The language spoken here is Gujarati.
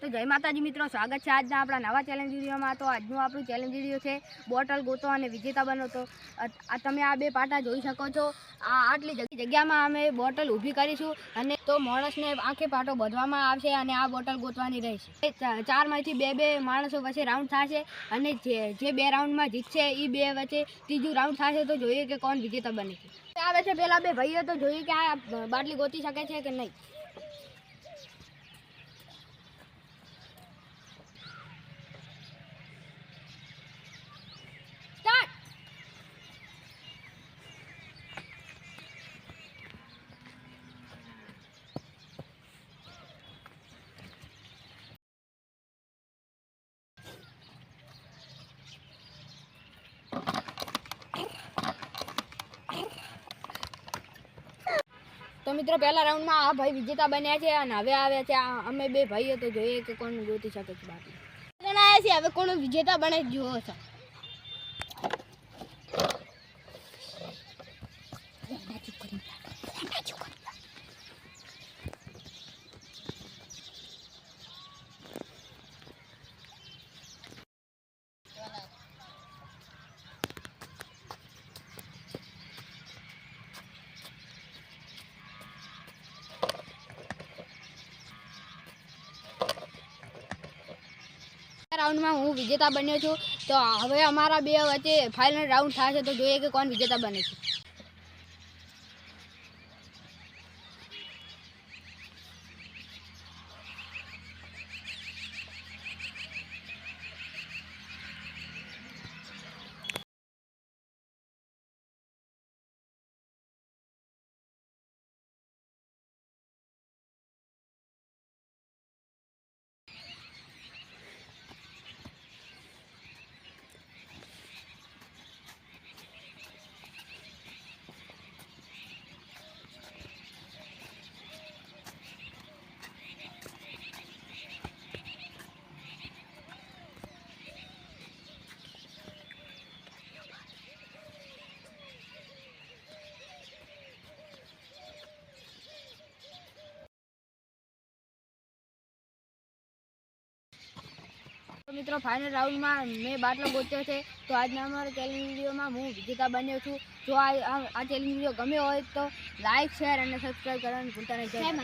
તો જય માતાજી મિત્રો, સ્વાગત છે આજના આપણા નવા ચેલેન્જ વિડીયોમાં. તો આજનું આપણું ચેલેન્જ વીડિયો છે બોટલ ગોતો અને વિજેતા બનો. તો તમે આ બે પાટા જોઈ શકો છો. આ આટલી જગ્યામાં અમે બોટલ ઊભી કરીશું અને તો માણસને આંખે પાટો બાંધવામાં આવશે અને આ બોટલ ગોતવાની રહેશે. ચારમાંથી બે બે માણસો વચ્ચે રાઉન્ડ થશે અને જે બે રાઉન્ડમાં જીતશે એ બે વચ્ચે ત્રીજું રાઉન્ડ થશે તો જોઈએ કે કોણ વિજેતા બને છે. આવે છે પહેલાં બે ભાઈઓ, તો જોઈએ કે આ બાટલી ગોતી શકે છે કે નહીં. તો મિત્રો, પહેલા રાઉન્ડમાં આ ભાઈ વિજેતા બન્યા છે અને હવે આવ્યા છે. અમે બે ભાઈઓ તો જોઈએ કે કોણ ગોતી શકે છે બાકી. જણાયા છે, હવે કોણ વિજેતા બને જુઓ છો. રાઉન્ડમાં હું વિજેતા બન્યો છું. તો હવે અમારા બે વચ્ચે ફાઇનલ રાઉન્ડ થશે, તો જોઈએ કે કોણ વિજેતા બને છે. મિત્રો ફાઇનલ રાઉન્ડમાં મેં બાટલો ગોત્યો છે. તો આજના અમારા ચેલેન્જ વિડીયોમાં હું વિજેતા બન્યો છું. જો આ આ ચેલેન્જ વીડિયો ગમ્યો હોય તો લાઇક શેર અને સબસ્ક્રાઈબ કરવાનું ભૂલતા નહીં.